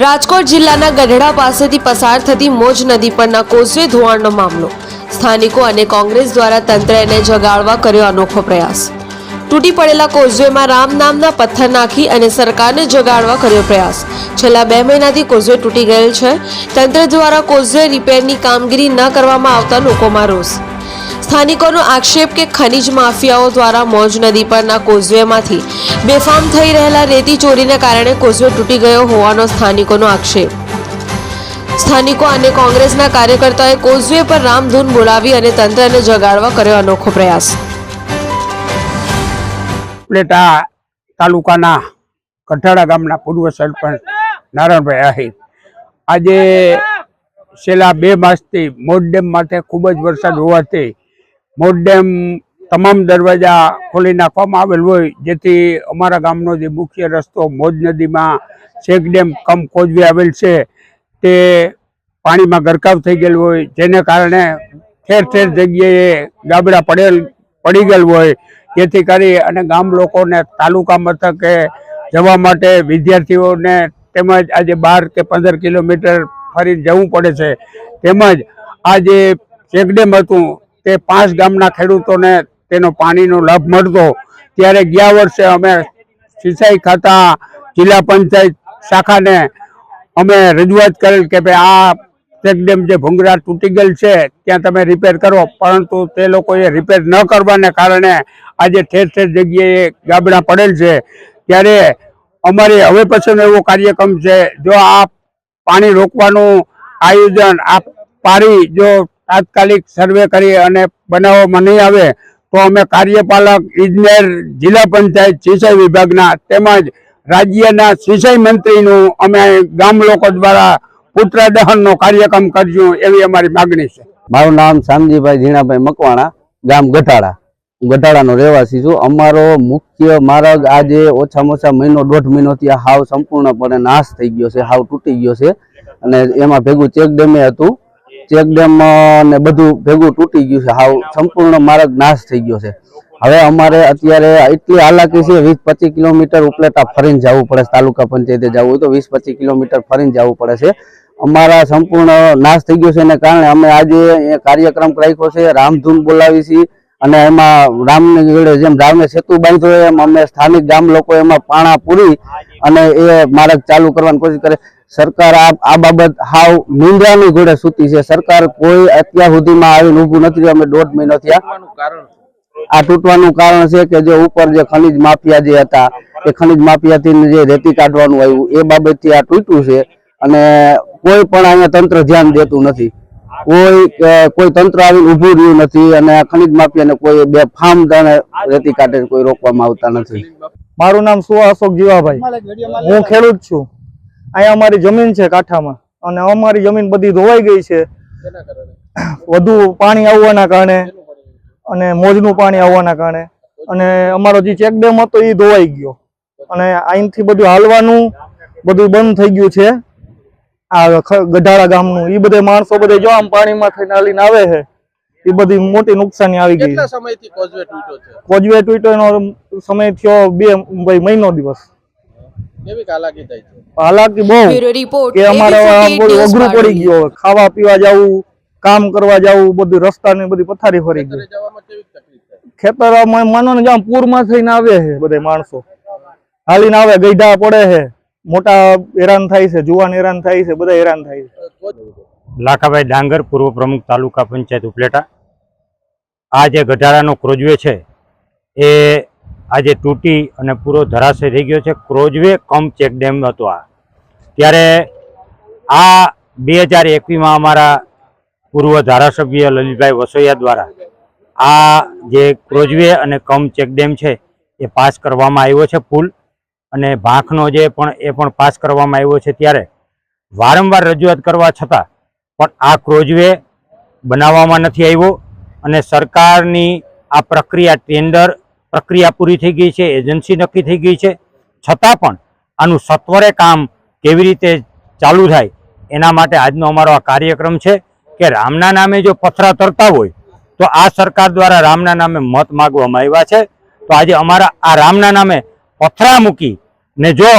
રાજકોટ જિલ્લાના ગઢડા પાસેથી પસાર થતી મોજ નદી પરના કોઝવે ધોવાણનો મામલો. સ્થાનિકો અને કોંગ્રેસ દ્વારા તંત્રને જગાડવા કર્યો અનોખો પ્રયાસ. તૂટી પડેલા કોઝવેમાં રામ નામના પથ્થર નાખી અને સરકારને જગાડવા કર્યો પ્રયાસ. છેલ્લા બે મહિનાથી કોઝવે તૂટી ગયેલ છે. તંત્ર દ્વારા કોઝવે રિપેરની કામગીરી ન કરવામાં આવતા લોકોમાં રોષ. સ્થાનિકોનો આક્ષેપ કે ખનીજ માફિયાઓ દ્વારા મોજ નદી પરના કોઝવેમાંથી બેફામ થઈ રહેલા રેતી ચોરીને કારણે કોઝવે તૂટી ગયો હોવાનો સ્થાનિકોનો આક્ષેપ. સ્થાનિકો અને કોંગ્રેસના કાર્યકર્તાઓએ કોઝવે પર રામધૂન બોલાવી અને તંત્રને જગાડવા કર્યો અનોખો પ્રયાસ. ઉપલેટા તાલુકાના કઠાડા ગામના પૂર્વ સરપંચ નારાયણભાઈ આહિર. આજે છેલ્લા બે માસથી મોડ ડેમ માટે ખૂબ જ વરસાદ હોવાથી મોડ ડેમ તમામ દરવાજા ખોલી નાખવામાં આવેલ હોય, જેથી અમારા ગામનો જે મુખ્ય રસ્તો મોજ નદીમાં શેક ડેમ કમ કોજવે આવેલ છે, તે પાણીમાં ગરકાવ થઈ ગયેલું હોય, જેને કારણે ઠેર ઠેર જગ્યાએ ગાબડા પડેલ, પડી ગયેલ હોય. જેથી કરી અને ગામ લોકોને તાલુકા મથકે જવા માટે વિદ્યાર્થીઓને તેમજ આજે બાર કે પંદર કિલોમીટર ફરી જવું પડે છે. તેમજ આ જે ચેકડેમ હતું તે પાંચ ગામના ખેડૂતોને તેનો પાણીનો લાભ મળતો. ત્યારે ગયા વર્ષે અમે સિંચાઈ ખાતા જિલ્લા પંચાયત શાખાને અમે રજૂઆત કરેલ કે ભાઈ આ ચેકડેમ જે ભૂંગરા તૂટી ગયેલ છે, ત્યાં તમે રિપેર કરો. પરંતુ તે લોકોએ રિપેર ન કરવાને કારણે આજે ઠેર ઠેર જગ્યાએ ગાબડા પડેલ છે. ત્યારે અમારે હવે પછીનો એવો કાર્યક્રમ છે, જો આ પાણી રોકવાનું આયોજન, આ પારી જો તાત્કાલિક સર્વે કરી અને બનાવવામાં નહીં આવે તો અમે કાર્યપાલક, ઇજનેર, જિલ્લા પંચાયત, સિંચાઈ વિભાગના તેમજ રાજ્યના સિંચાઈ મંત્રીનું અમે ગામ લોકો દ્વારા પુત્ર દહનનો કાર્યક્રમ કરશું એવી અમારી માગણી છે. મારું નામ શામજીભાઈ ઝીણાભાઈ મકવાણા, ગામ ગઢાળા. હું ગઢાડાનો રહેવાસી છું. અમારો મુખ્ય માર્ગ આજે ઓછામાં ઓછા મહિનો દોઢ મહિનોથી હાવ સંપૂર્ણપણે નાશ થઈ ગયો છે, હાવ તૂટી ગયો છે. અને એમાં ભેગું ચેક ડેમે હતું. ચેક ડેમ ને બધું ભેગું તૂટી ગયું છે. હાવ સંપૂર્ણ માર્ગ નાશ થઈ ગયો છે. હવે અમારે અત્યારે એટલી હાલાકી છે, વીસ પચીસ કિલોમીટર ઉપલેટા ફરીને જવું પડે છે. તાલુકા પંચાયતે જવું તો વીસ પચીસ કિલોમીટર ફરીને જવું પડે છે. અમારા સંપૂર્ણ નાશ થઈ ગયો છે. એને કારણે અમે આજે કાર્યક્રમ રાખ્યો છે. રામધૂન બોલાવી છીએ અને એમાં રામને જોડે જેમ રામને સેતુ બાંધ્યો એમ અમે સ્થાનિક ગામ લોકો એમાં પાણા પૂરી અને એ માર્ગ ચાલુ કરવાની કોશિશ કરે. સરકાર આ બાબત હાવ નિંદ્રાની ઘોડે સૂતી છે. સરકાર કોઈ અત્યાર સુધીમાં આવીને ઊભું નથી અમે દોઢ મહિનો થયા. આ તૂટવાનું કારણ છે કે જે ઉપર જે ખનિજ માફિયા જે હતા, એ ખનિજ માફિયાથી જે રેતી કાઢવાનું આવ્યું, એ બાબતથી આ તૂટ્યું છે અને કોઈ પણ અહીંયા તંત્ર ધ્યાન દેતું નથી. કોઈ કોઈ તંત્ર આવીને ઊભું રહ્યું નથી અને ખનિજ માફિયાને કોઈ બે ફાર્મ રેતી કાઢે કોઈ રોકવામાં આવતા નથી. મારું નામ સુવા અશોક જીવાભાઈ. હું ખેડૂત છું. અહીંયા અમારી જમીન છે કાંઠામાં. અને અમારી જમીન બધી ધોવાઈ ગઈ છે. વધુ પાણી આવવાના કારણે અને મોજનું પાણી આવવાના કારણે. અને અમારો જે ચેકડેમ હતો એ ધોવાઈ ગયો. અને અહીંથી બધું હાલવાનું બધું બંધ થઈ ગયું છે. આ ગઢાળા ગામનું. એ બધે માણસો બધે જો આમ પાણીમાં થઈને હાલીને આવે છે એ બધી મોટી નુકસાની આવી ગઈ કોજવે ટ્વીટર એનો સમય થયો બે ભાઈ મહિનો દિવસ. કેવી હાલાકી થઈ છે? હાલાકી બહુ. કે અમારે બધું અઘરું પડી બારડોલી. ખાવા પીવા જવું કામ કરવા જવું બધું રસ્તા ને બધી પથારી ફરી ગઈ. ઘરે જવામાં કેવી તકલીફ થાય? ખેતરમાં માનો ને જ્યાં પૂરમાં થઈને આવે છે બધા માણસો. હાલીને આવે ગઈઢા પડે છે. મોટા હેરાન થાય છે જુવાન હેરાન થાય છે બધા હેરાન થાય છે. લાખાભાઈ ડાંગર પૂર્વ પ્રમુખ તાલુકા પંચાયત ઉપલેટા. આ જે ગઢારાનો ક્રોજવે છે એ આજે તૂટી અને પૂરો ધરાશય થઈ ગયો છે. ક્રોજવે કમ ચેક ડેમ હતો આ. ત્યારે આ બે હજાર એકવીસમાં અમારા પૂર્વ ધારાસભ્ય લલિતભાઈ વસોયા દ્વારા આ જે ક્રોજવે અને કમ ચેક ડેમ છે એ પાસ કરવામાં આવ્યો છે પુલ. અને ભાંખનો જે પણ એ પણ પાસ કરવામાં આવ્યો છે ત્યારે વારંવાર રજૂઆત કરવા છતાં પણ આ ક્રોજવે બનાવવામાં નથી આવ્યો. અને સરકારની આ પ્રક્રિયા ટેન્ડર પ્રક્રિયા પૂરી થઈ ગઈ છે, એજન્સી નક્કી થઈ ગઈ છે. છતાં પણ આનું સત્વરે કામ કેવી રીતે ચાલુ થાય એના માટે આજનો અમારો આ કાર્યક્રમ છે કે રામના નામે જો પથરા તરતા હોય, તો આ સરકાર દ્વારા રામના નામે મત માગવામાં આવ્યા છે. તો આજે અમારા આ રામના નામે પથરા મૂકી ને જો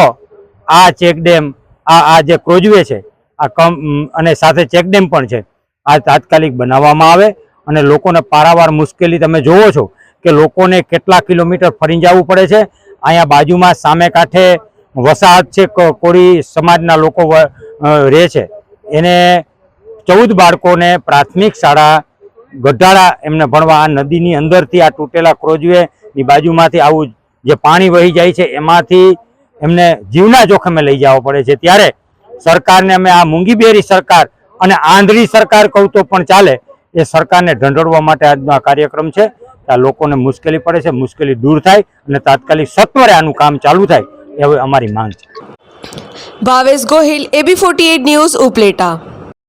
આ ચેક ડેમ આ આ જે ક્રોજવે છે, આ કમ અને સાથે ચેકડેમ પણ છે, આ તાત્કાલિક બનાવવામાં આવે અને લોકોને પારાવાર મુશ્કેલી તમે જોવો છો કે લોકોને કેટલા કિલોમીટર ફરી જવું પડે છે? અહીંયા બાજુમાં સામે કાંઠે વસાહત છે કોળી સમાજના લોકો રહે છે. એને ચૌદ બાળકોને પ્રાથમિક શાળા ગઢાળા એમને ભણવા, આ નદીની અંદરથી આ તૂટેલા ક્રોજવેની બાજુમાંથી આવું જે પાણી વહી જાય છે, એમાંથી એમને જીવના જોખમે લઈ જવા પડે છે. ત્યારે સરકારને અમે આ મૂંગીબેરી સરકાર અને આંધળી સરકાર કહું તો પણ ચાલે, એ સરકારને ઢંઢોળવા માટે આજનો આ કાર્યક્રમ છે. આ લોકોને મુશ્કેલી પડે છે, મુશ્કેલી દૂર થાય અને તાત્કાલિક સત્વરે આનું કામ ચાલુ થાય એવી અમારી માંગ છે. Bhavesh Gohil AB forty news Upleta.